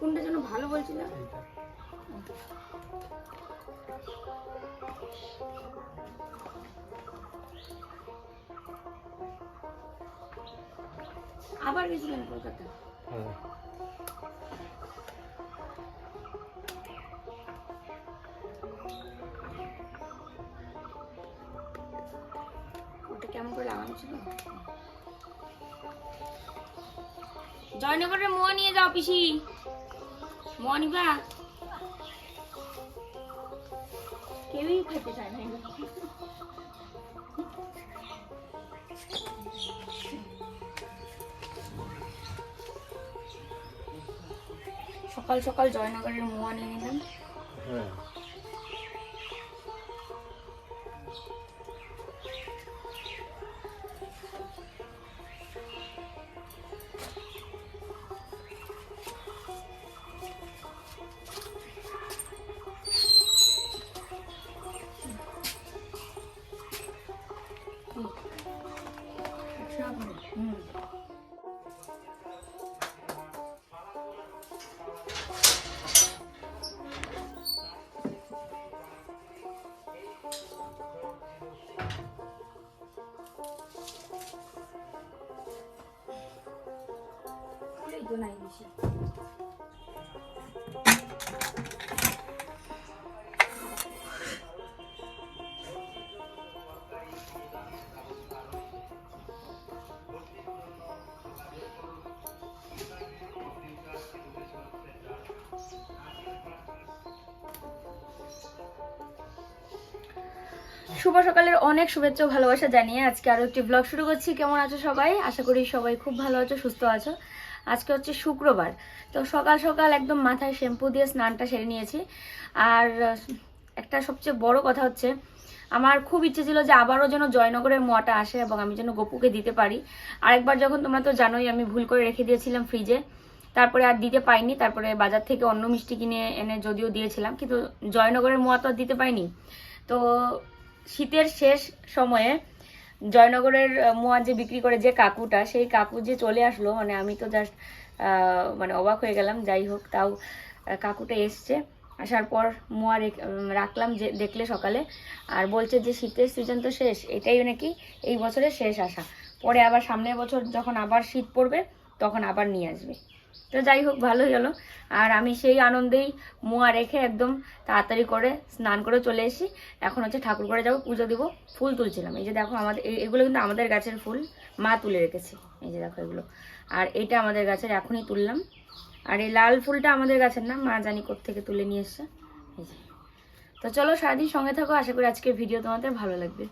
কোনটা যেন ভালো বলছিল আবার গেছিলেন কলকাতা? হ্যাঁ। ওটা কেমন করে লাগানো ছিল? জয়নগরের মোয়া নিয়ে যাও পিসি। মোয়া নিবা কেউই খেতে চায় না। সকাল সকাল জয়নগরের মোয়া নিয়ে নিলাম। হ্যাঁ। শুভ সকালের অনেক শুভেচ্ছা ভালোবাসা জানিয়ে আজকে আরও একটি ব্লগ শুরু করছি। কেমন আছো সবাই? আশা করি সবাই খুব ভালো আছো, সুস্থ আছো। আজকে হচ্ছে শুক্রবার। তো সকাল সকাল একদম মাথায় শ্যাম্পু দিয়ে স্নানটা সেরে নিয়েছি। আর, একটা সবচেয়ে বড় কথা হচ্ছে, আমার খুব ইচ্ছে ছিল যে আবারও যেন জয়নগরের মোয়াটা আসে এবং আমি যেন গপুকে দিতে পারি। আরেকবার যখন তোমরা তো জানোই, আমি ভুল করে রেখে দিয়েছিলাম ফ্রিজে তারপরে আর দিতে পাইনি, তারপরে বাজার থেকে অন্য মিষ্টি কিনে এনে যদিও দিয়েছিলাম, কিন্তু জয়নগরের মোয়া তো আর দিতে পাইনি। তো শীতের শেষ সময়ে জয়নগরের মোয়া যে বিক্রি করে যে কাকুটা, সেই কাকু যে চলে আসলো মানে আমি তো জাস্ট মানে অবাক হয়ে গেলাম, যাই হোক, তাও কাকুটা এসছে। আসার পর মোয়া রেখ- রাখলাম যে, দেখলে সকালে। আর বলছে যে, শীতের সিজন তো শেষ, এটাই নাকি এই বছরের শেষ আসা পরে আবার সামনের বছর যখন আবার শীত পড়বে, তখন আবার নিয়ে আসবে। তো যাই হোক ভালোই হলো আর আমি সেই আনন্দেই মোয়া রেখে একদম তাড়াতাড়ি করে স্নান করে চলে এসি এখন হচ্ছে ঠাকুর করে যাব, পুজো দিব, ফুল তুলছিলাম। এই যে দেখো আমাদের এগুলো কিন্তু আমাদের গাছের ফুল, মা তুলে রেখেছে। এই যে দেখো এগুলো। আর এটা আমাদের গাছের, এখনই তুললাম। আর এই লাল ফুলটা আমাদের গাছের না, মা জানি থেকে তুলে নিয়ে এসছে। তো চলো সারাদিন সঙ্গে থাকো, আশা করি আজকের ভিডিও তোমাদের ভালো লাগবে।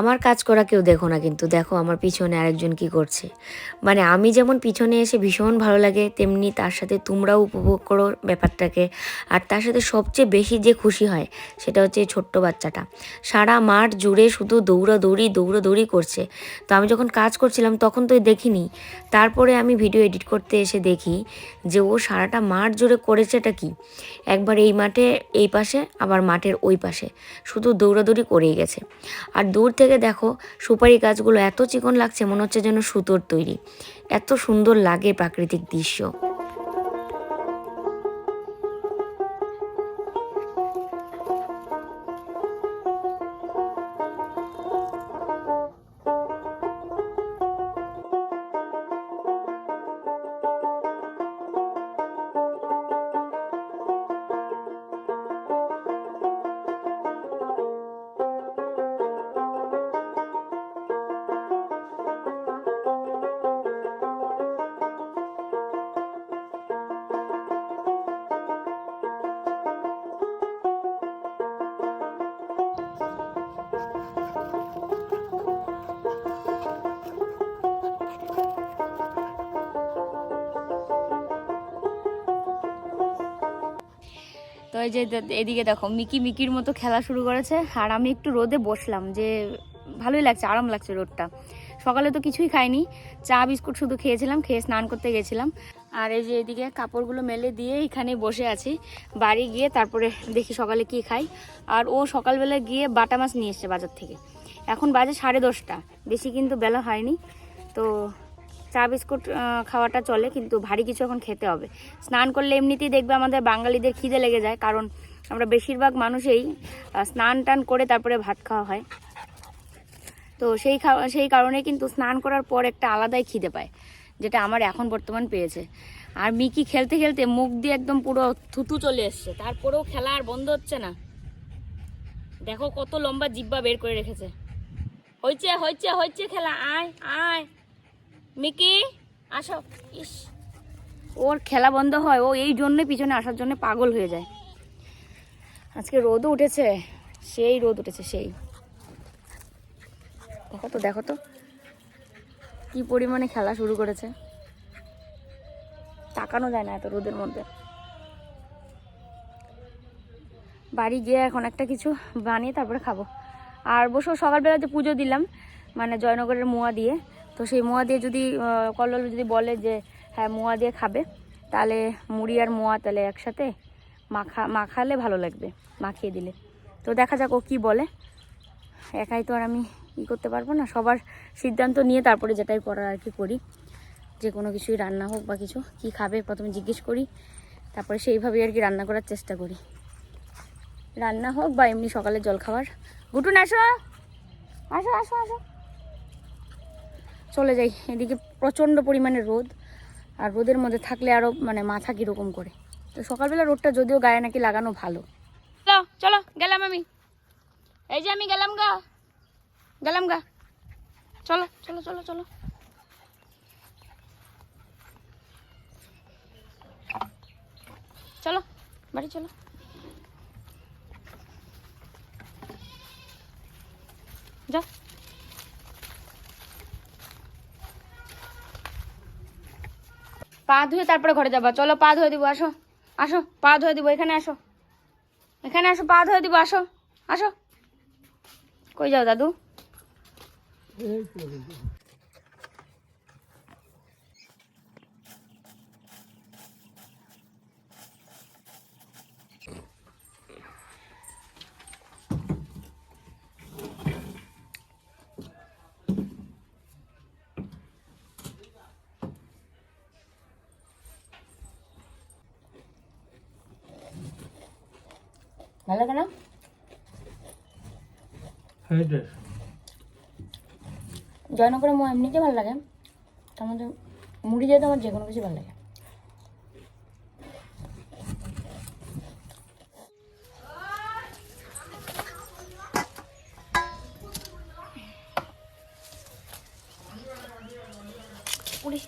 আমার কাজ করা কেউ দেখো না কিন্তু। দেখো আমার পিছনে আরেকজন কি করছে। মানে আমি যেমন পিছনে এসে ভীষণ ভালো লাগে, তেমনি তার সাথে তোমরাও উপভোগ করো ব্যাপারটাকে। আর তার সাথে সবচেয়ে বেশি যে খুশি হয়, সেটা হচ্ছে ছোট্ট বাচ্চাটা। সারা মাঠ জুড়ে শুধু দৌড়াদৌড়ি দৌড়াদৌড়ি করছে। তো আমি যখন কাজ করছিলাম তখন তো দেখিনি। তারপরে আমি ভিডিও এডিট করতে এসে দেখি যে ও সারাটা মাঠ জুড়ে করেছেটা কি? একবার এই মাঠে, এই পাশে, আবার মাঠের ওই পাশে। শুধু দৌড়াদৌড়ি করেই গেছে। আর দূর থেকে দেখো সুপারি গাছগুলো এত চিকন লাগছে, মনে হচ্ছে যেন সুতোর তৈরি। এত সুন্দর লাগে প্রাকৃতিক দৃশ্য। এই যে এদিকে দেখো, মিকি মিকির মতো খেলা শুরু করেছে, আর আমি একটু রোদে বসলাম, যে ভালোই লাগছে, আরাম লাগছে রোদটা। সকালে তো কিছুই খাইনি, চা, বিস্কুট শুধু খেয়েছিলাম, খেয়ে স্নান করতে গেছিলাম। আর এই যে এদিকে কাপড়গুলো মেলে দিয়ে এখানে বসে আছি, বাড়ি গিয়ে তারপরে দেখি সকালে কি খাই। আর ও সকালবেলা গিয়ে বাটা মাছ নিয়ে এসছে বাজার থেকে। এখন বাজে সাড়ে দশটা, বেশি কিন্তু বেলা হয়নি, তো চা বিস্কুট খাওয়াটা চলে, কিন্তু ভারী কিছু এখন খেতে হবে। স্নান করলে এমনিতেই দেখবে আমাদের বাঙালিদের খিদে লেগে যায়, কারণ আমরা বেশিরভাগ মানুষেই স্নান টান করে তারপরে ভাত খাওয়া হয়। তো সেই খাওয়া সেই কারণে কিন্তু স্নান করার পর একটা আলাদাই খিদে পায়, যেটা আমার এখন বর্তমান পেয়েছে। আর মিকি খেলতে খেলতে মুখ দিয়ে একদম পুরো থুতু চলে এসছে, তারপরেও খেলা আর বন্ধ হচ্ছে না। দেখো কত লম্বা জিব্বা বের করে রেখেছে। হয়েছে হয়েছে হয়েছে খেলা, আয় আয়। মিকি, আসো। ইস। ওর খেলা বন্ধ হয়, ও এই জন্যই পিছনে আসার জন্য পাগল হয়ে যায়। আজকে রোদও উঠেছে, সেই রোদ উঠেছে, সেই। দেখো তো দেখো তো, কি পরিমাণে খেলা শুরু করেছে। তাকানো যায় না এত রোদের মধ্যে। বাড়ি গিয়ে এখন একটা কিছু বানিয়ে তারপরে খাব। আর বসে, সকালবেলা যে পুজো দিলাম মানে জয়নগরের মোয়া দিয়ে তো সেই মোয়া দিয়ে যদি কল্লোল যদি বলে যে হ্যাঁ মোয়া দিয়ে খাবে, তাহলে মুড়ি আর মোয়া তাহলে একসাথে মাখা, মাখালে ভালো লাগবে, মাখিয়ে দিলে। তো দেখা যাক ও কী বলে। একাই তো আর আমি ই করতে পারব না। সবার সিদ্ধান্ত নিয়ে তারপরে যেটাই করার আর কি করি। যে কোনো কিছুই রান্না হোক বা কিছু, কি খাবে প্রথমে জিজ্ঞেস করি, তারপরে সেইভাবেই আর কি রান্না করার চেষ্টা করি। রান্না হোক বা এমনি সকালে জল খাবার গুটুন, আসো! আসো আসো আসো! চলে যাই। এদিকে প্রচণ্ড পরিমাণে রোদ আর রোদের মধ্যে থাকলে আরও মানে মাথা কীরকম করে। তো সকালবেলা রোদটা যদিও গায়ে নাকি লাগানো ভালো। চলো, গেলাম আমি। এই যে আমি গেলাম গা। গেলাম গা। চলো চলো চলো চলো। চলো, বাড়ি চলো। যাও। পা ধুয়ে তারপরে ঘরে যাবা। চলো পা ধুয়ে দিব, আসো। আসো, পা ধুয়ে দিব, এখানে আসো। এখানে আসো, পা ধুয়ে দিব, আসো। আসো। কই যাও দাদু ভালো লাগে না সেইটাই জয়নগরের মো এমনিতে ভালো লাগে তার মধ্যে মুড়ি দিয়ে তো আমার যে কোনো কিছু ভালো লাগে উড়ি।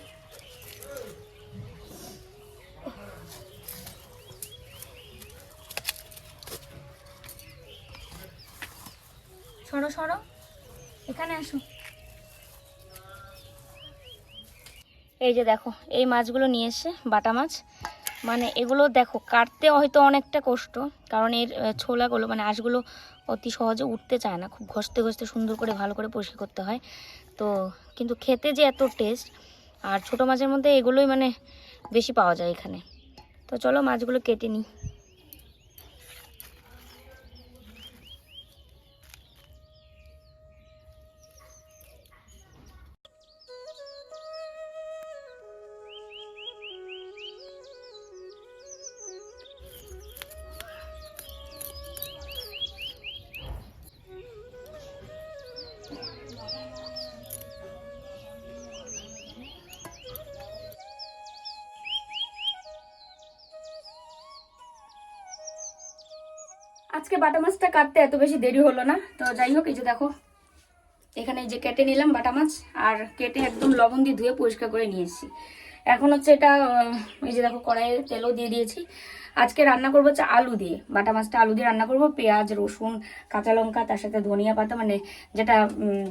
সরো সরো। এখানে আসো। এই যে দেখো, এই মাছগুলো নিয়ে এসে বাটা মাছ। মানে এগুলো দেখো, কাটতে হয়তো অনেকটা কষ্ট, কারণ এর ছোলাগুলো মানে আঁশগুলো অতি সহজে উঠতে চায় না। খুব ঘষতে ঘষতে সুন্দর করে, ভালো করে পরিষ্কার করতে হয়। তো, কিন্তু খেতে যে এত টেস্ট আর ছোটো মাছের মধ্যে এগুলোই মানে বেশি পাওয়া যায় এখানে। তো চলো মাছগুলো কেটে নিই। আজকে বাটা মাছটা কাটতে এত বেশি দেরি হলো না। তো যাই হোক, এই যে দেখো, এখানে এই যে কেটে নিলাম বাটা মাছ, আর কেটে একদম লবণ দিয়ে ধুয়ে পরিষ্কার করে নিয়ে এসেছি। এখন হচ্ছে এটা এই যে দেখো, কড়াইয়ে তেলও দিয়ে দিয়েছি। আজকে রান্না করব হচ্ছে আলু দিয়ে। বাটা মাছটা আলু দিয়ে রান্না করব, পেঁয়াজ, রসুন, কাঁচা লঙ্কা, তার সাথে ধনিয়া পাতা মানে যেটা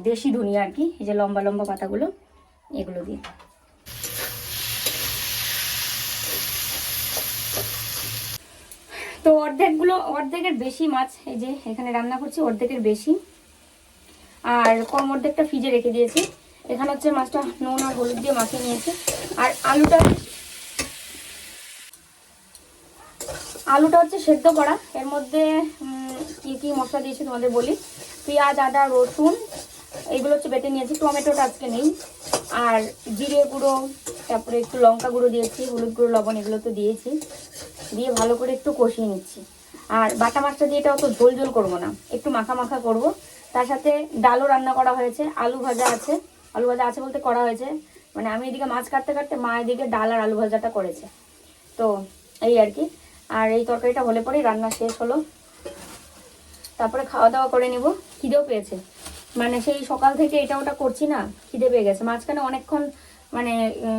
দেশি ধনিয়া আর কি, এই যে লম্বা লম্বা পাতাগুলো, এগুলো দিয়ে তো অর্ধেকগুলো, অর্ধেকের বেশি মাছ, এই যে এখানে রান্না করছি, অর্ধেকের বেশি। আর কম অর্ধেকটা ফ্রিজে রেখে দিয়েছি। এখানে হচ্ছে মাছটা নুন আর হলুদ দিয়ে মাখিয়ে নিয়েছি। আর আলুটা আলুটা হচ্ছে সেদ্ধ করা। এর মধ্যে কি কি মশলা দিয়েছি তোমাদের বলি? পেঁয়াজ, আদা, রসুন, এগুলো হচ্ছে বেটে নিয়েছি। টমেটোটা আজকে নেই। আর জিরে গুঁড়ো, তারপরে একটু লঙ্কা গুঁড়ো দিয়েছি, হলুদ গুঁড়ো, লবণ এগুলো তো দিয়েছি। দিয়ে ভালো করে একটু কষিয়ে নিচ্ছি। আর বাটা মাছটা দিয়ে এটা অত ঝোল ঝোল করব না, একটু মাখা মাখা করব। তার সাথে ডালও রান্না করা হয়েছে, আলু ভাজা আছে। আলু ভাজা আছে বলতে করা হয়েছে। মানে আমি এদিকে মাছ কাটতে কাটতে মা এদিকে ডাল আর আলু ভাজাটা করেছে। তো এই আর কি। আর এই তরকারিটা হলে পরেই রান্না শেষ হলো। তারপরে খাওয়া দাওয়া করে নিব। খিদেও পেয়েছে। মানে সেই সকাল থেকে এটা ওটা করছি না, খিদে পেয়ে গেছে। মাঝখানে অনেকক্ষণ মানে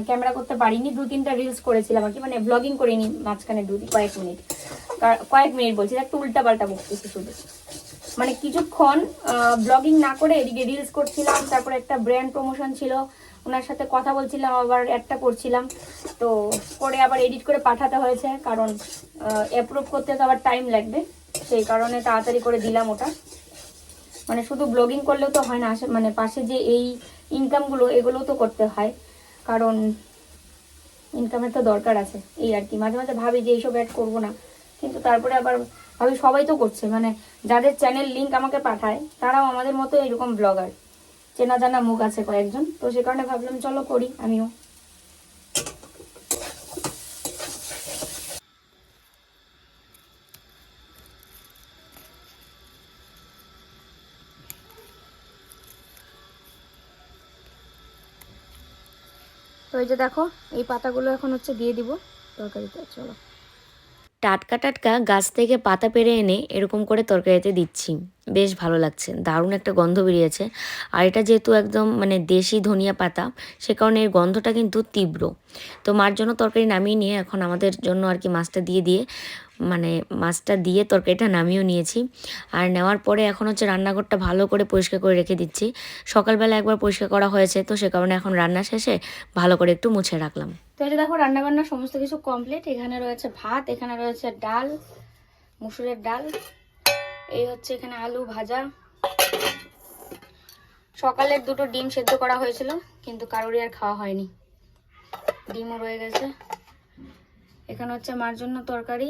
ক্যামেরা করতে পারিনি, দু তিনটা রিলস করেছিলাম আর কি মানে ব্লগিং করিনি মাঝখানে দু কয়েক মিনিট। কয়েক মিনিট বলছি একটু উল্টা পাল্টা বকতেছি শুধু। মানে কিছুক্ষণ ব্লগিং না করে এদিকে রিলস করছিলাম, তারপরে একটা ব্র্যান্ড প্রমোশন ছিল, ওনার সাথে কথা বলছিলাম, আবার একটা করছিলাম। তো করে আবার এডিট করে পাঠাতে হয়েছে, কারণ অ্যাপ্রুভ করতে তো আবার টাইম লাগবে, সেই কারণে তাড়াতাড়ি করে দিলাম ওটা। মানে শুধু ব্লগিং করলেও তো হয় না মানে পাশে যে এই ইনকামগুলো এগুলোও তো করতে হয়। কারণ ইনকামের তো দরকার আছে, এই আর কি। মাঝে মাঝে ভাবি যে এইসব অ্যাড করব না। কিন্তু তারপরে আবার ভাবি সবাই তো করছে। মানে যাদের চ্যানেল লিঙ্ক আমাকে পাঠায়, তারাও আমাদের মতো এরকম ব্লগার চেনা জানা মুখ আছে কয়েকজন। তো সে কারণে ভাবলাম, চলো করি, আমিও। এই যে দেখো, এই পাতাগুলো এখন হচ্ছে দিয়ে দিব তরকারিতে, চলো। টাটকা টাটকা গাছ থেকে পাতা পেরে এনে এরকম করে তরকারিতে দিচ্ছি। বেশ ভালো লাগছে। দারুণ একটা গন্ধ বেরিয়েছে। আর এটা যেহেতু একদম মানে দেশি ধনিয়া পাতা, সে কারণে এর গন্ধটা কিন্তু তীব্র। তো মার জন্য তরকারি নামিয়ে নিয়ে এখন আমাদের জন্য আর কি মাছটা দিয়ে দিয়ে মানে মাছটা দিয়ে তরকারিটা নামিয়েও নিয়েছি। আর নেওয়ার পরে এখন হচ্ছে রান্নাঘরটা ভালো করে পরিষ্কার করে রেখে দিচ্ছি। সকালবেলা একবার পরিষ্কার করা হয়েছে, তো সে কারণে এখন রান্না শেষে ভালো করে একটু মুছে রাখলাম। তো এটা দেখো রান্না বান্না সমস্ত কিছু কমপ্লিট এখানে রয়েছে ভাত, এখানে রয়েছে ডাল, মুসুরের ডাল। এই হচ্ছে এখানে আলু ভাজা। সকালের দুটো ডিম সেদ্ধ করা হয়েছিল, কিন্তু কারোরই আর খাওয়া হয়নি। ডিমও রয়ে গেছে। এখানে হচ্ছে মার জন্য তরকারি।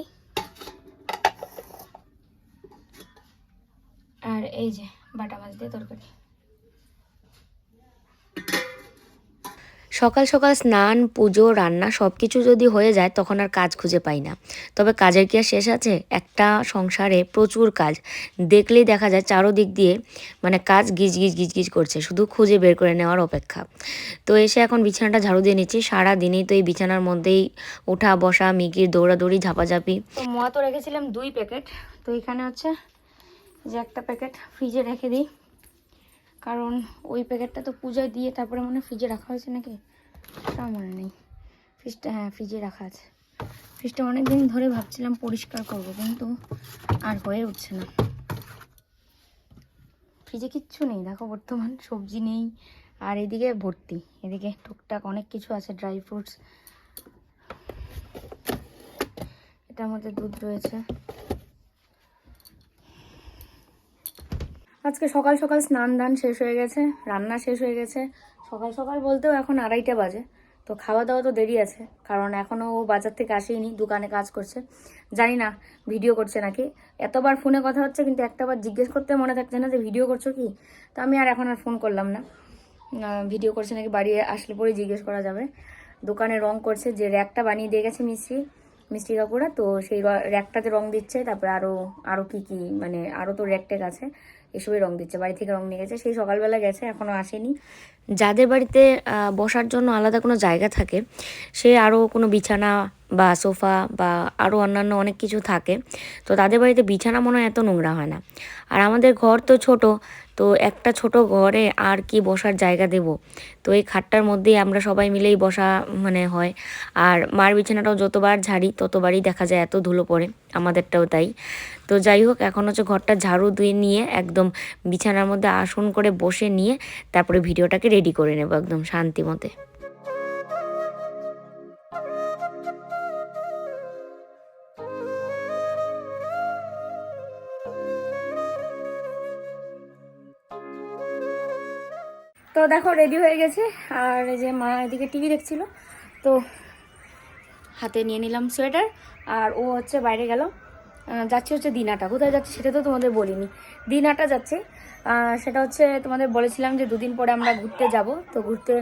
আর এই যে বাটা মাছ দিয়ে তরকারি। সকাল সকাল স্নান, পুজো, রান্না সব কিছু যদি হয়ে যায় তখন আর কাজ খুঁজে পাই না। তবে কাজের কি আর শেষ আছে? একটা সংসারে প্রচুর কাজ। দেখলেই দেখা যায় চারোদিক দিয়ে মানে কাজ গিজ গিজ গিজ গিজ করছে, শুধু খুঁজে বের করে নেওয়ার অপেক্ষা। তো এসে এখন বিছানাটা ঝাড়ু দিয়ে নিচ্ছি। সারা দিনই তো এই বিছানার মধ্যেই ওঠা বসা মিকির দৌড়াদৌড়ি, ঝাপাঝাপি। মোয়া তো রেখেছিলাম দুই প্যাকেট। তো এখানে হচ্ছে যে একটা প্যাকেট ফ্রিজে রেখে দিই। কারণ ওই প্যাকেটটা তো পূজায় দিয়ে তারপরে মনে ফ্রিজে রাখা হয়েছে নাকি? তা মনে নেই। ফ্রিজটা হ্যাঁ ফ্রিজে রাখা আছে। ফ্রিজটা অনেক দিন ধরে ভাবছিলাম পরিষ্কার করব, কিন্তু আর হয়ে উঠছে না। ফ্রিজে কিচ্ছু নেই, দেখো বর্তমান সবজি নেই, আর এদিকে ভর্তি। এদিকে টুকটাক অনেক কিছু আছে, ড্রাই ফ্রুটস। এটার মধ্যে দুধ রয়েছে। আজকে সকাল সকাল স্নান দান শেষ হয়ে গেছে, রান্না শেষ হয়ে গেছে। সকাল সকাল বলতেও এখন আড়াইটা বাজে। তো খাওয়া দাওয়া তো দেরি আছে, কারণ এখনও ও বাজার থেকে আসেইনি, দোকানে কাজ করছে। জানি না, ভিডিও করছে নাকি। এতবার ফোনে কথা হচ্ছে, কিন্তু একটাবার জিজ্ঞেস করতে মনে থাকছে না যে ভিডিও করছ কি? তো আমি আর এখন আর ফোন করলাম না। ভিডিও করছে নাকি বাড়ি আসলে পরে জিজ্ঞেস করা যাবে। দোকানে রং করছে, যে র্যাকটা বানিয়ে দিয়ে গেছে মিস্ত্রি মিষ্টি কাকুরা। তো সেই র্যাকটাতে রং দিচ্ছে, তারপরে আরও আরও কি কি মানে আরও তো র্যাক ট্যাক আছে। এসবই রং দিচ্ছে, বাড়ি থেকে রং নিয়ে গেছে, সেই সকালবেলা গেছে এখনও আসেনি। যাদের বাড়িতে বসার জন্য আলাদা কোনো জায়গা থাকে, সে আরও কোনো বিছানা বা সোফা বা আরও অন্যান্য অনেক কিছু থাকে, তো তাদের বাড়িতে বিছানা মনে হয় এত নোংরা হয় না। আর আমাদের ঘর তো ছোট তো একটা ছোট ঘরে আর কি বসার জায়গা দেব। তো এই খাটটার মধ্যেই আমরা সবাই মিলেই বসা মানে হয়। আর মার বিছানাটাও যতবার ঝাড়ি, ততবারই দেখা যায় এত ধুলো পড়ে। আমাদেরটাও তাই। তো যাই হোক, এখন হচ্ছে ঘরটা ঝাড়ু দিয়ে নিয়ে একদম বিছানার মধ্যে আসন করে বসে নিয়ে তারপরে ভিডিওটাকে রেডি করে নেব একদম শান্তি মতে। দেখো রেডি হয়ে গেছে। আর এই যে মা এদিকে টিভি দেখছিল, তো হাতে নিয়ে নিলাম সোয়েটার আর ও হচ্ছে বাইরে গেল। যাচ্ছে হচ্ছে দিনাটা। কোথায় যাচ্ছে সেটা তো তোমাদের বলিনি। দিনাটা যাচ্ছে। সেটা হচ্ছে তোমাদের বলেছিলাম যে দুদিন পরে আমরা ঘুরতে যাব। তো ঘুরতে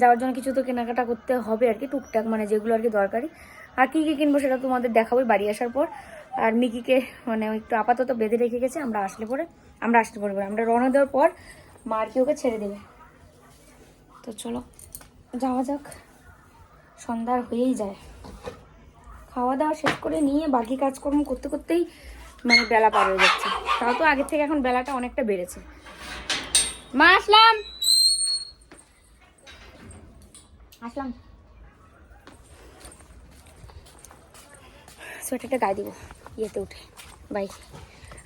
যাওয়ার জন্য কিছু তো কেনাকাটা করতে হবে আর কি, টুকটাক মানে যেগুলো আর কি দরকারি। আর কী কী কিনবো সেটা তোমাদের দেখাবোই বাড়ি আসার পর। আর মিকিকে মানে একটু আপাতত বেঁধে রেখে গেছে, আমরা আসলে পরে আমরা আসতে পারব আমরা রওনা দেওয়ার পর মা আর কি ওকে ছেড়ে দেবে। তো চলো, যাওয়া যাক। সন্ধ্যা আর হয়েই যায়। খাওয়া দাওয়া শেষ করে নিয়ে বাকি কাজকর্ম করতে করতেই মানে বেলা পার হয়ে যাচ্ছে। তাও তো আগের থেকে এখন বেলাটা অনেকটা বেড়েছে। মা, আসলাম! আসলাম। সোয়েটারটা গায়ে দিব, ইয়েতে উঠে, বাইকে।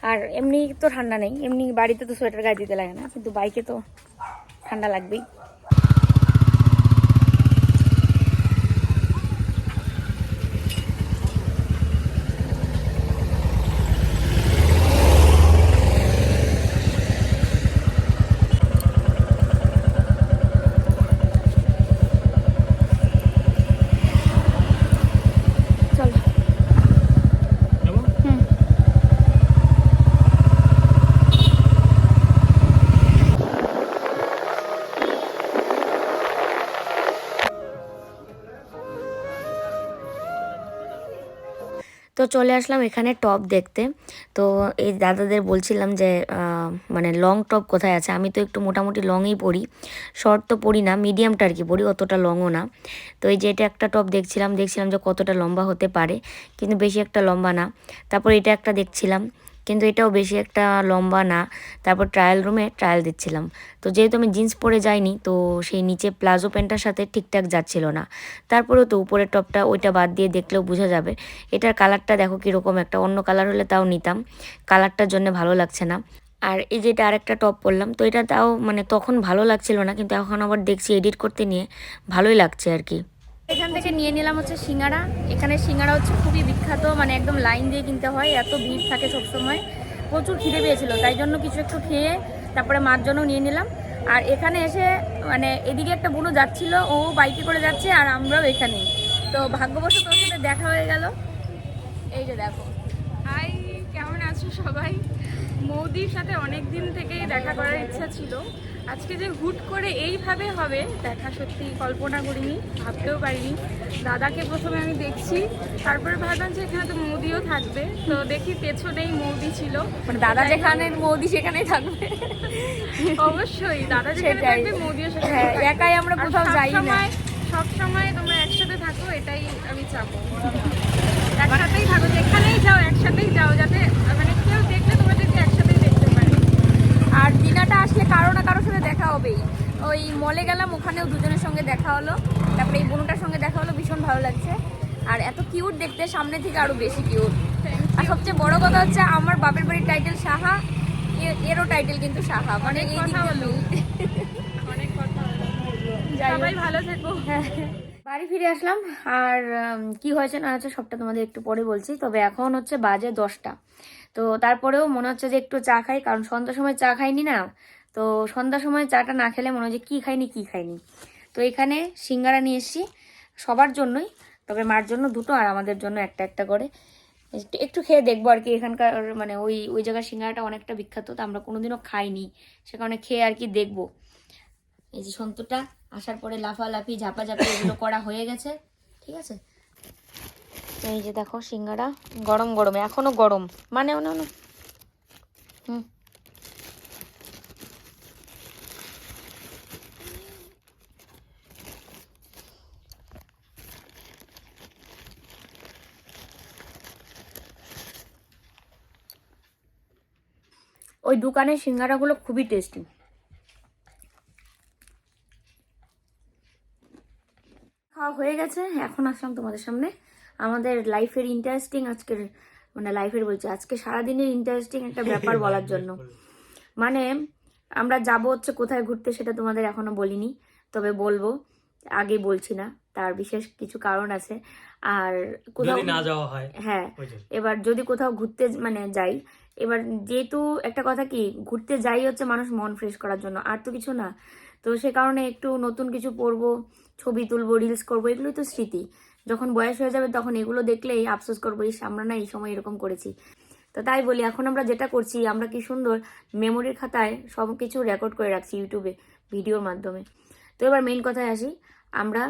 আর এমনি তো ঠান্ডা নেই, এমনি বাড়িতে তো সোয়েটার গায়ে দিতে লাগে না, কিন্তু বাইকে তো ঠান্ডা লাগবেই। চলে আসলাম এখানে টপ দেখতে। তো এই দাদাদের বলছিলাম যে মানে লং টপ কোথায় আছে? আমি তো একটু মোটামুটি লংই পরি শর্ট তো পড়ি না মিডিয়ামটা আর কি পরি অতটা লংও না। তো এই যে এটা একটা টপ দেখছিলাম দেখছিলাম যে কতটা লম্বা হতে পারে, কিন্তু বেশি একটা লম্বা না। তারপর এটা একটা দেখছিলাম। কিন্তু এটাও বেশি একটা লম্বা না। তারপর ট্রায়াল রুমে ট্রায়াল দিচ্ছিলাম। তো যেহেতু আমি জিন্স পরে যাইনি, তো সেই নিচে প্লাজো প্যান্টটার সাথে ঠিকঠাক যাচ্ছিল না। তারপরেও তো উপরের টপটা ওইটা বাদ দিয়ে দেখলেও বোঝা যাবে। এটার কালারটা দেখো কীরকম একটা, অন্য কালার হলে তাও নিতাম। কালারটার জন্য ভালো লাগছে না। আর এই যে এটা আরেকটা টপ পরলাম, তো এটা তাও মানে তখন ভালো লাগছিল না, কিন্তু এখন আবার দেখছি এডিট করতে নিয়ে ভালোই লাগছে আর কি। এখান থেকে নিয়ে নিলাম হচ্ছে সিঙ্গারা। এখানে সিঙ্গারা হচ্ছে খুবই বিখ্যাত মানে একদম লাইন দিয়ে কিনতে হয়, এত ভিড় থাকে সবসময়। প্রচুর খিদে পেয়েছিল, তাই জন্য কিছু একটু খেয়ে তারপরে মার জন্য নিয়ে নিলাম। আর এখানে এসে মানে এদিকে একটা বুনো যাচ্ছিল, ও বাইকে করে যাচ্ছে আর আমরাও এখানেই তো ভাগ্যবশত ওর সাথে দেখা হয়ে গেল। এই যে দেখো। হাই, কেমন আছো সবাই? মৌদির সাথে অনেক দিন থেকেই দেখা করার ইচ্ছা ছিল। আজকে যে হুট করে এইভাবে হবে দেখা সত্যি কল্পনা করিনি ভাবতেও পারিনি। দাদাকে প্রথমে আমি দেখছি তারপরে ভাবলাম যে এখানে তো মৌদিও থাকবে। তো দেখি পেছনেই মৌদি ছিল। মানে দাদা যেখানে মৌদি সেখানেই থাকবে। অবশ্যই দাদা যেখানে থাকবে মৌদিও সেখানে হ্যাঁ, একাই আমরা কোথাও যাই না। সবসময়- সবসময় তোমরা একসাথে থাকো এটাই আমি চাবো। একসাথেই থাকো যেখানেই যাও একসাথেই যাও যাতে মানে কেউ দেখলে তোমাদেরকে একসাথেই দেখতে পারে আর দিনাটা আসলে কারও না কারোর সাথে দেখা হবেই। ওই মলে গেলাম ওখানেও দুজনের সঙ্গে দেখা হলো। তারপরে এই বোনটার সঙ্গে দেখা হলো ভীষণ ভালো লাগছে। আর এত কিউট দেখতে সামনে থেকে আরও বেশি কিউট আর সবচেয়ে বড় কথা হচ্ছে আমার বাপের বাড়ির টাইটেল সাহা এরও টাইটেল কিন্তু সাহা। মানে এই কথা হলো। অনেক কথা হলো। সবাই ভালো থেকো। বাড়ি ফিরে আসলাম। আর কি হয়েছে না হয়েছে সবটা তোমাদের একটু পরে বলছি। তবে এখন হচ্ছে বাজে দশটা। তো তারপরেও মনে হচ্ছে যে একটু চা খাই কারণ সন্ধ্যার সময় চা খাইনি না। তো সন্ধ্যার সময় চাটা না খেলে মনে হয় যে কী খাইনি কী খাইনি। তো এখানে সিঙ্গারা নিয়ে এসেছি সবার জন্যই। তবে মার জন্য দুটো আর আমাদের জন্য একটা একটা করে। একটু- খেয়ে দেখব আর কি। এখানকার মানে ওই ওই জায়গার সিঙ্গারাটা অনেকটা বিখ্যাত, তো আমরা কোনোদিনও খাইনি। সে কারণে খেয়ে আর কি দেখব। এই যে সন্তুটা, আসার পরে লাফালাফি, ঝাপাঝাপি এগুলো করা হয়ে গেছে। ঠিক আছে? এই যে দেখো সিঙ্গারা, গরম গরম, এখনও গরম। মানে না। হুম। ওই দোকানের সিঙ্গারাগুলো খুবই টেস্টি খাওয়া হয়ে গেছে এখন আসলাম তোমাদের সামনে। আমাদের লাইফের ইন্টারেস্টিং আজকের মানে লাইফের বলছি আজকে সারাদিনের ইন্টারেস্টিং একটা ব্যাপার বলার জন্য। মানে আমরা যাব হচ্ছে কোথায় ঘুরতে সেটা তোমাদের এখনও বলিনি তবে বলব আগে বলছি না তার বিশেষ কিছু কারণ আছে। আর কোথাও না যাওয়া হয় হ্যাঁ এবার যদি কোথাও ঘুরতে মানে যাই এবার যেহেতু একটা কথা কি, ঘুরতে যাই হচ্ছে মানুষ মন ফ্রেশ করার জন্য, আর তো কিছু না। তো সে কারণে একটু নতুন কিছু পরবো ছবি তুলবো রিলস করব, এগুলোই তো স্মৃতি। যখন বয়স হয়ে যাবে তখন এগুলো দেখলেই আফসোস করব, ইস, আমরা না এই সময় এরকম করেছি। তো তাই বলি, এখন আমরা যেটা করছি, আমরা কি সুন্দর মেমোরির খাতায় সব কিছু রেকর্ড করে রাখছি ইউটিউবে ভিডিওর মাধ্যমে। তো এবার মেইন কথায় আসি, আমরা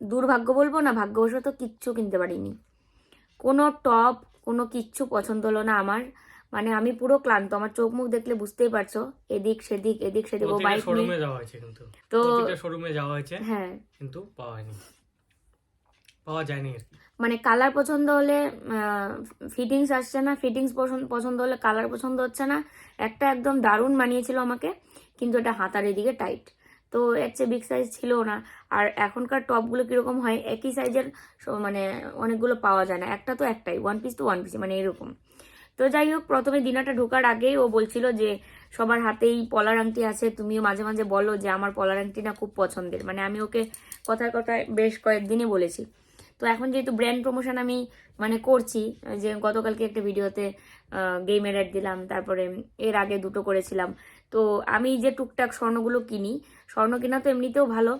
দুর্ভাগ্য বলব না ভাগ্যবশত কিচ্ছু কিনতে পারিনি। কোনো টপ কোনো কিচ্ছু পছন্দ হলো না আমার। মানে আমি পুরো ক্লান্ত আমার চোখ মুখ দেখলে বুঝতেই পারছ। এদিক সেদিক এদিক সেদিক ও বাইক শোরুমে যাওয়া হয়েছে কিন্তু। তো শোরুমে যাওয়া হয়েছে হ্যাঁ। কিন্তু পাওয়া হয়নি। পাওয়া যায়নি মানে কালার পছন্দ হলে ফিটিংস আসছে না ফিটিংস পছন্দ হলে কালার পছন্দ হচ্ছে না। একটা একদম দারুণ মানিয়েছিল আমাকে কিন্তু এটা হাতার এদিকে টাইট তো এর চেয়ে বিগ সাইজ ছিল না। আর এখনকার টপগুলো কীরকম হয়, একই সাইজের মানে অনেকগুলো পাওয়া যায় না। একটা তো একটাই ওয়ান পিস তো ওয়ান পিস মানে এরকম। তো যাই হোক, প্রথমে দিনাটা ঢোকার আগেই ও বলছিল যে, সবার হাতেই পলার আংটি আছে, তুমিও মাঝে মাঝে বলো যে, আমার পলার আংটি না খুব পছন্দের। মানে আমি ওকে কথায় কথায় বেশ কয়েকদিনই বলেছি। তো এখন যেহেতু ব্র্যান্ড প্রমোশন আমি মানে করছি, যে গতকালকে একটা ভিডিওতে গেমের অ্যাড দিলাম, তারপরে এর আগে দুটো করেছিলাম। তো আমি যে টুকটাক স্বর্ণগুলো কিনি স্বর্ণ কেনা তো এমনিতেও ভালো।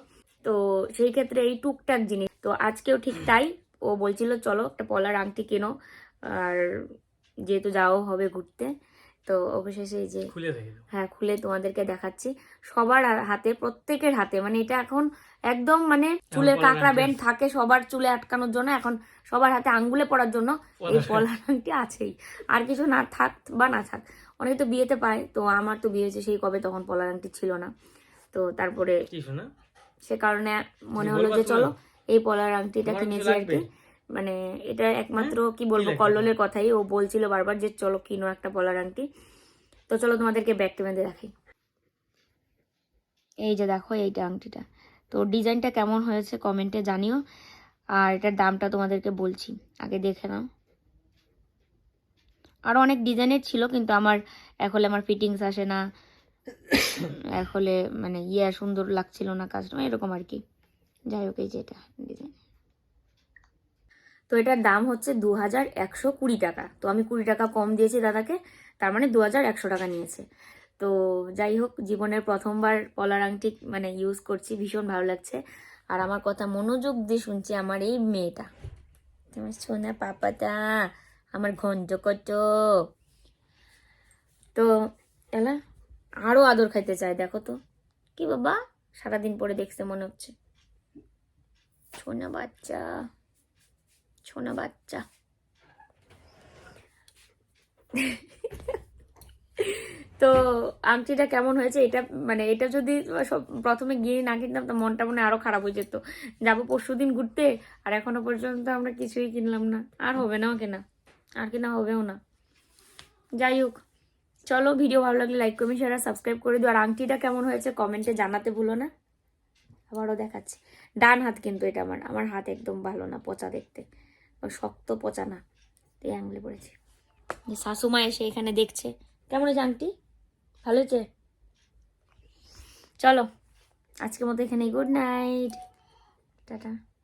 তো সেই ক্ষেত্রে এই টুকটাক জিনিস তো আজকেও ঠিক তাই। ও বলছিল চলো একটা পলার আংটি কেনো আর যেহেতু যাওয়া হবে ঘুরতে তো অবশেষে এই যে খুলে হ্যাঁ খুলে তোমাদেরকে দেখাচ্ছি। সবার হাতে প্রত্যেকের হাতে মানে এটা এখন একদম মানে চুলের পলার কাঁকড়া ব্যান্ড থাকে সবার চুলে আটকানোর জন্য এখন সবার হাতে আঙ্গুলে পড়ার জন্য এই পলার আংটি আছেই। আর কিছু না থাক বা না থাক অনেকে তো বিয়েতে পায় তো আমার তো বিয়ে হয়েছে সেই কবে তখন পলার আংটি ছিল না। তো তারপরে সে কারণে মনে হলো যে চলো এই পলার আংটিটা কিনেছি আর কি। মানে এটা একমাত্র কি বলব কল্লোলের কথাই। ও বলছিল বারবার যে চলো কিনো একটা পলার আংটি। তো চলো তোমাদেরকে ব্যাগটা বেঁধে রাখি। এই যে দেখো এইটা আংটিটা। তো ডিজাইনটা কেমন হয়েছে কমেন্টে জানিও। আর এটার দামটা তোমাদেরকে বলছি। আগে দেখে নাও। আরও অনেক ডিজাইনের ছিল, কিন্তু আমার এখন আমার ফিটিংস আসে না এখন মানে ইয়ে সুন্দর লাগছিল না কাজটা, এরকম আর কি। যাই হোক, এই যে এটা ডিজাইন তো এটার দাম হচ্ছে দু হাজার একশো কুড়ি টাকা। তো আমি কুড়ি টাকা কম দিয়েছি দাদাকে, তার মানে দু হাজার একশো টাকা নিয়েছে। তো যাই হোক, জীবনের প্রথমবার পলার আংটি মানে ইউজ করছি, ভীষণ ভালো লাগছে। আর আমার কথা মনোযোগ দিয়ে শুনছি আমার এই মেয়েটা। তোমার সোনা পাপাটা আমার ঘন্ট কত তো এলা আরও আদর খাইতে চায়, দেখো তো। কি বাবা? সারাদিন পরে দেখতে মনে হচ্ছে। ছোনা বাচ্চা ছোনা বাচ্চা। তো, আংটিটা কেমন হয়েছে এটা মানে এটা যদি সব প্রথমে গিয়ে না কিনতাম, তো মনটা মনে হয় আরও খারাপ হয়ে যেত। যাব পরশু দিন ঘুরতে, আর এখনও পর্যন্ত আমরা কিছুই কিনলাম না। আর হবে না কেনা। আর কিনা হবেও না। যাই হোক, চলো ভিডিও ভালো লাগলে লাইক কমেন্ট শেয়ার সাবস্ক্রাইব করে দিও। আর আংটিটা কেমন হয়েছে কমেন্টে জানাতে ভুলো না। আবারও দেখাচ্ছি। ডান হাত কিন্তু এটা আমার আমার হাত একদম ভালো না পচা দেখতে। শক্ত পচা না এই আঙুলে পড়েছে। শাশুমা এসে এখানে দেখছে। কেমন হয়েছে আংটি? ভালো হয়েছে? চলো, আজকের মতো এখানে গুড নাইট টাটা।